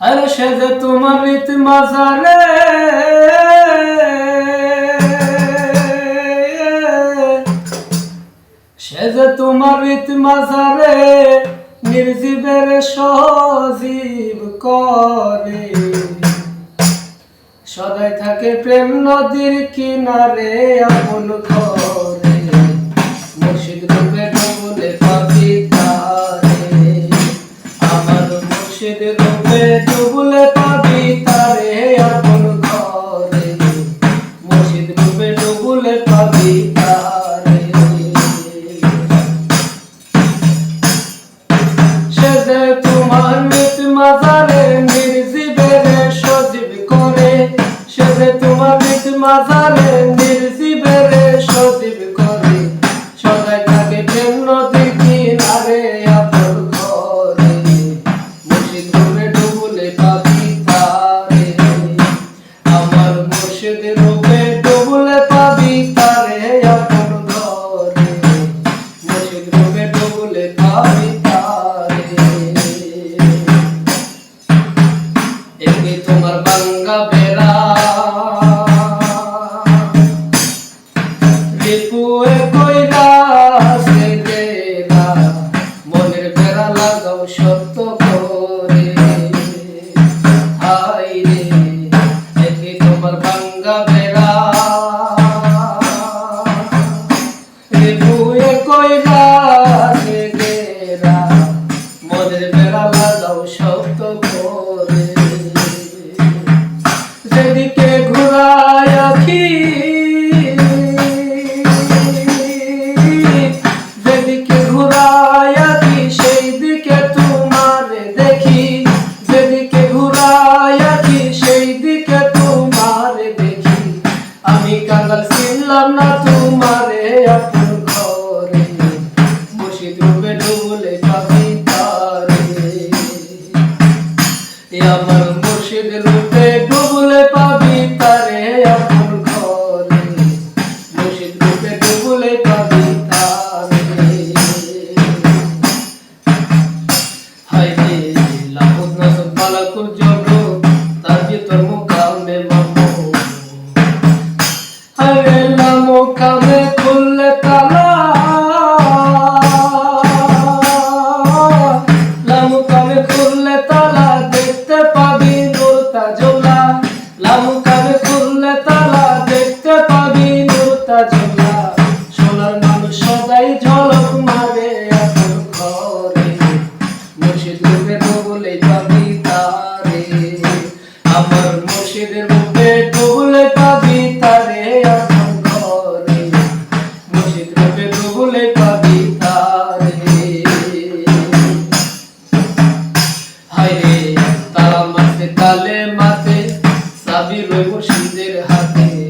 আরে সে যে তোমার রীত মাজারে, সে যে তোমার রীত মাজারে নির্জীবের সজীব করে। সদাই থাকে প্রেম নদীর কিনারে আপন ঘরে মুর্শিদ রূপে ডুবলে পাবি তারে আপন ঘরে মুর্শিদ রূপে ডুবলে পাবি তারে। সে যে মাজারে নির্জীবের সত্য করে। হাই রে দেখি তোমার বাঙ্গা বেড়া। ছিলাম না তোমারে আপন ঘরে। মুর্শিদ রূপে ডুবলে পাবি তারে। আমার মুর্শিদ রূপে ডুবলে পাবি তারে আপন ঘরে। মুর্শিদ রূপে ডুবলে পাবি তারে। হায় রে লাহুদ নাসব জগৎ তার ভিতর মুকামে লামু কামে খুললে তালা দেখতে পাবি নুরতা তাজুল্লা সোনার মানুষ সদাই ঝলক মারে এখন ঘরে। মুর্শিদ রূপে বলে পাবি তারে। আমার মুর্শিদের রূপে রই মুর্শিদের হাতে